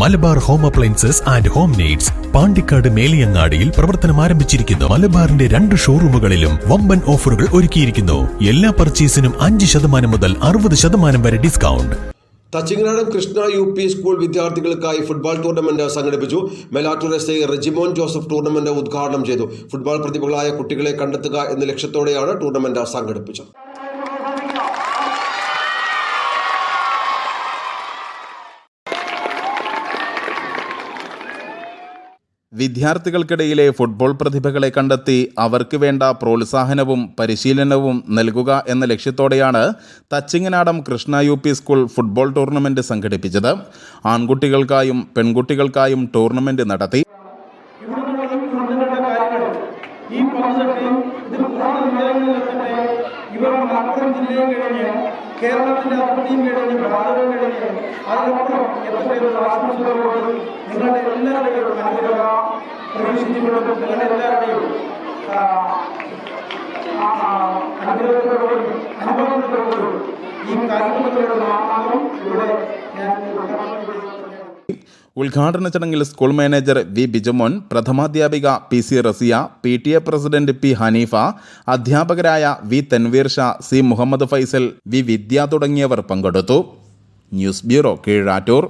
Malabar home appliances and home needs Pandikkad മേലിയങ്ങാടിയിൽ പ്രവർത്തനം ആരംഭിച്ചിരിക്കുന്നു. മലബാറിന്റെ രണ്ട് ഷോറൂമുകളിലും വമ്പൻ ഓഫറുകൾ ഒരുക്കിയിരിക്കുന്നു. എല്ലാ പർച്ചേസിനും അഞ്ച് ശതമാനം മുതൽ അറുപത് ശതമാനം വരെ discount. Thachinganadam Krishna U P school വിദ്യാർത്ഥികൾക്കായി ഫുട്ബോൾ ടൂർണമെന്റ് സംഘടിപ്പിച്ചു. മെലാറ്റൂർ റെജിമോൻ ജോസഫ് ടൂർണമെന്റ് ഉദ്ഘാടനം ചെയ്തു. ഫുട്ബോൾ പ്രതിഭകളായ കുട്ടികളെ കണ്ടെത്തുക എന്ന ലക്ഷ്യത്തോടെയാണ് ടൂർണമെന്റ് സംഘടിപ്പിച്ചത്. വിദ്യാർത്ഥികൾക്കിടയിലെ ഫുട്ബോൾ പ്രതിഭകളെ കണ്ടെത്തി അവർക്ക് വേണ്ട പ്രോത്സാഹനവും പരിശീലനവും നൽകുക എന്ന ലക്ഷ്യത്തോടെയാണ് Thachinganadam Krishna U P school football tournament സംഘടിപ്പിച്ചത്. ആൺകുട്ടികൾക്കായും പെൺകുട്ടികൾക്കായും ടൂർണമെന്റ് നടത്തി. കേരളത്തിന്റെ അതിർത്തിയും കഴിഞ്ഞ് ഭാരതവും അതിനപ്പുറം എത്തട്ടെ എന്നുള്ള ഈ ഞാൻ ഉദ്ഘാടന ചടങ്ങിൽ school manager V Bijamon പ്രഥമാധ്യാപിക P C Rasiya P T A president P Haneefa അധ്യാപകരായ V Tanveer Shah C Muhammad Faisal V Vidya തുടങ്ങിയവർ പങ്കെടുത്തു. News bureau Keezhattur.